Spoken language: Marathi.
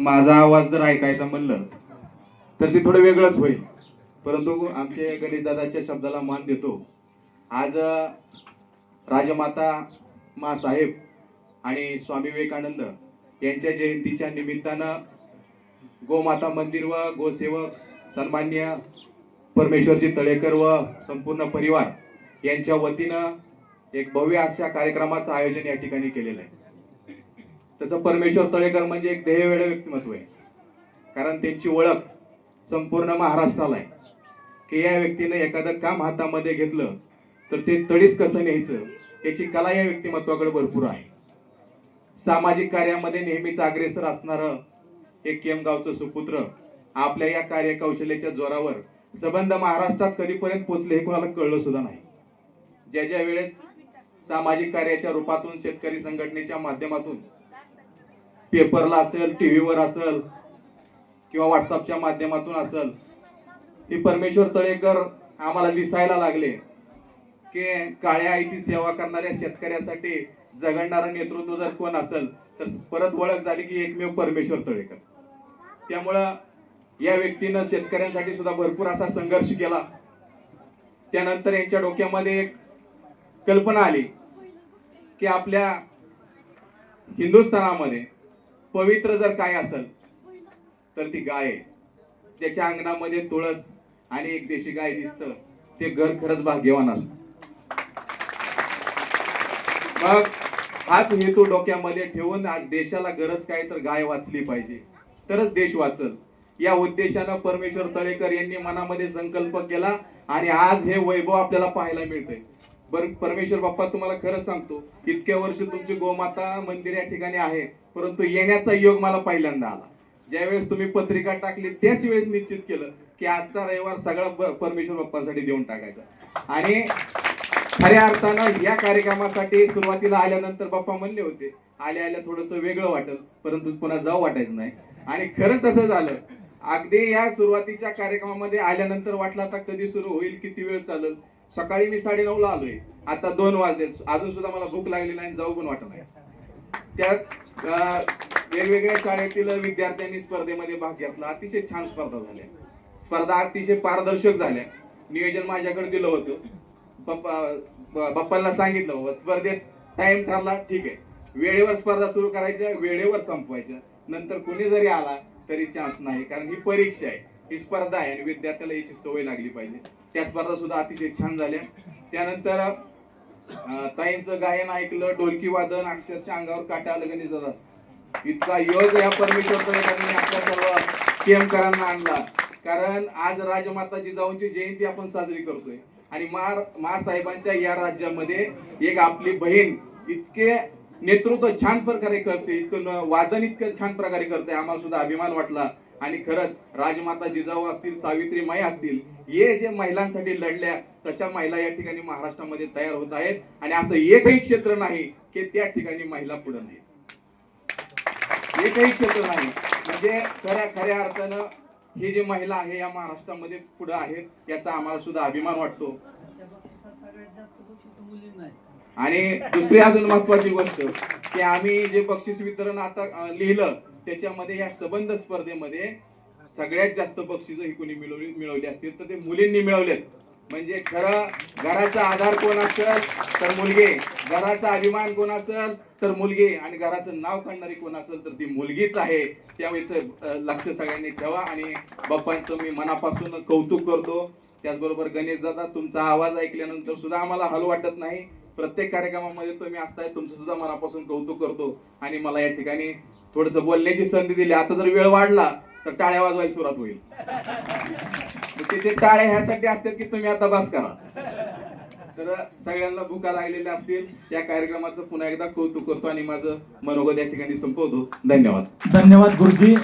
माझा आवाज जर ऐकायचा म्हणलं तर ते थोडं वेगळंच होईल. परंतु आमचे गणेशदादाच्या शब्दाला मान देतो. आज राजमाता मा साहेब आणि स्वामी विवेकानंद यांच्या जयंतीच्या निमित्तानं गोमाता मंदिर व गोसेवक सन्मान्य परमेश्वरजी तळेकर व संपूर्ण परिवार यांच्या वतीनं एक भव्य अशा कार्यक्रमाचं आयोजन या ठिकाणी केलेलं आहे. तसं परमेश्वर तळेकर म्हणजे एक ध्येयवेळ व्यक्तिमत्व आहे. कारण त्यांची ओळख संपूर्ण महाराष्ट्राला आहे. की या व्यक्तीने एखादं काम हातामध्ये घेतलं तर ते तडीच कसं न्यायचं? याची कला या व्यक्तिमत्वाकडे भरपूर आहे. सामाजिक कार्यामध्ये नेहमीच अग्रेसर असणारं एक केमगावचं सुपुत्र आपल्या या कार्यकौशल्याच्या जोरावर सबंध महाराष्ट्रात कधीपर्यंत पोचले हे कोणाला कळलं सुद्धा नाही. ज्या ज्या वेळेस सामाजिक कार्याच्या रूपातून शेतकरी संघटनेच्या माध्यमातून पेपरला असेल टी व्हीवर असेल किंवा व्हॉट्सअपच्या माध्यमातून असेल. हे परमेश्वर तळेकर आम्हाला दिसायला लागले की काळ्या आईची सेवा करणाऱ्या शेतकऱ्यासाठी जगणारं नेतृत्व जर कोण असेल तर परत ओळख झाली की एकमेव परमेश्वर तळेकर. त्यामुळं या व्यक्तीनं शेतकऱ्यांसाठी सुद्धा भरपूर असा संघर्ष केला. त्यानंतर यांच्या डोक्यामध्ये एक कल्पना आली की आपल्या हिंदुस्थानामध्ये पवित्र जर काय असेल तर ती गाय आहे. त्याच्या अंगणामध्ये तुळस आणि एक देशी गाय दिसत. ते घर खरंच भाग्यवान असत. मग हाच हेतू डोक्यामध्ये ठेवून आज देशाला गरज काय तर गाय वाचली पाहिजे. तरच देश वाचल. या उद्देशानं परमेश्वर तळेकर यांनी मनामध्ये संकल्प केला आणि आज हे वैभव आपल्याला पाहायला मिळतंय. बर परमेश्वर बाप्पा तुम्हाला खरं सांगतो इतक्या वर्ष तुमची गोमाता मंदिर या ठिकाणी आहे परंतु येण्याचा योग मला पहिल्यांदा आला. ज्यावेळेस तुम्ही पत्रिका टाकली त्याच वेळेस निश्चित केलं की आजचा रविवार सगळा परमेश्वर बाप्पांसाठी देऊन टाकायचा. आणि खऱ्या अर्थानं या कार्यक्रमासाठी सुरुवातीला आल्यानंतर बाप्पा म्हणले होते आल्या आल्या थोडस वेगळं वाटल परंतु पुन्हा जाऊ वाटायचं नाही. आणि खरंच तसं झालं. अगदी या सुरुवातीच्या कार्यक्रमामध्ये आल्यानंतर वाटलं आता कधी सुरू होईल किती वेळ चालेल सकाळी मी साडे ला आलोय. आता दोन वाजले. अजून सुद्धा मला भूक लागली नाही जाऊ पण वाटत नाही. त्यात वेगवेगळ्या शाळेतील विद्यार्थ्यांनी स्पर्धेमध्ये भाग घेतला. अतिशय छान स्पर्धा झाल्या. स्पर्धा अतिशय पारदर्शक झाल्या. नियोजन माझ्याकडे दिलं होतं. पप्पा ब- सांगितलं स्पर्धेत टाइम ठरला ठीक आहे. वेळेवर स्पर्धा सुरू करायच्या वेळेवर संपवायच्या. नंतर कुणी जरी आला तरी चान्स नाही कारण ही परीक्षा आहे. ही स्पर्धा आहे आणि विद्यार्थ्याला याची सवय लागली पाहिजे. त्या स्पर्धा सुद्धा अतिशय छान झाल्या. त्यानंतर ताईंचं गायन ऐकलं ढोलकी वादन अक्षरशः अंगावर काटा आलं गणेश दादा इतका योग या परमेश्वर आपल्या सर्व केमकरांना आणला. कारण आज राजमाता जिजाऊंची जयंती आपण साजरी करतोय. आणि मा साहेबांच्या या राज्यामध्ये एक आपली बहीण इतके नेतृत्व छान प्रकारे करते इतकं वादन इतकं छान प्रकारे करते. आम्हाला सुद्धा अभिमान वाटला. आणि खरंच राजमाता जिजाऊ असतील सावित्री माई असतील हे जे महिलांसाठी लढल्या तशा महिला या ठिकाणी महाराष्ट्रामध्ये तयार होत आहेत. आणि असं एकही क्षेत्र नाही की त्या ठिकाणी महिला पुढे नाही. एकही क्षेत्र नाही. म्हणजे खऱ्या खऱ्या अर्थानं ही जी महिला आहे या महाराष्ट्रामध्ये पुढे आहेत याचा आम्हाला सुद्धा अभिमान वाटतो. आणि दुसरी अजून महत्वाची गोष्ट की आम्ही जे बक्षीस वितरण आता लिहिलं त्याच्यामध्ये या सबंध स्पर्धेमध्ये सगळ्यात जास्त बक्षीस ही कोणी मिळवली मिळवली असतील तर ते मुलींनी मिळवलेत. म्हणजे खरं घराचा आधार कोण असेल तर मुलगे. घराचा अभिमान कोण असेल तर मुलगी. आणि घराचं नाव काढणारी कोण असेल तर ती मुलगीच आहे. त्यावेळेच लक्ष सगळ्यांनी ठेवा. आणि बाप्पांचं मी मनापासून कौतुक करतो. त्याचबरोबर गणेश दादा तुमचा आवाज ऐकल्यानंतर सुद्धा आम्हाला हल वाटत नाही. प्रत्येक कार्यक्रमामध्ये तुम्ही असताय तुमचं सुद्धा मनापासून कौतुक करतो. आणि मला या ठिकाणी थोडस बोलण्याची संधी दिली. आता जर वेळ वाढला तर टाळ्या वाजवायला सुरुवात होईल. तिथे टाळ्या टाळे ह्यासाठी असतात की तुम्ही आता बस करा. तर सगळ्यांना भूका लागलेल्या असतील. या कार्यक्रमाचं पुन्हा एकदा कौतुक करतो आणि माझं मनोगत या ठिकाणी संपवतो. धन्यवाद. धन्यवाद गुरुजी.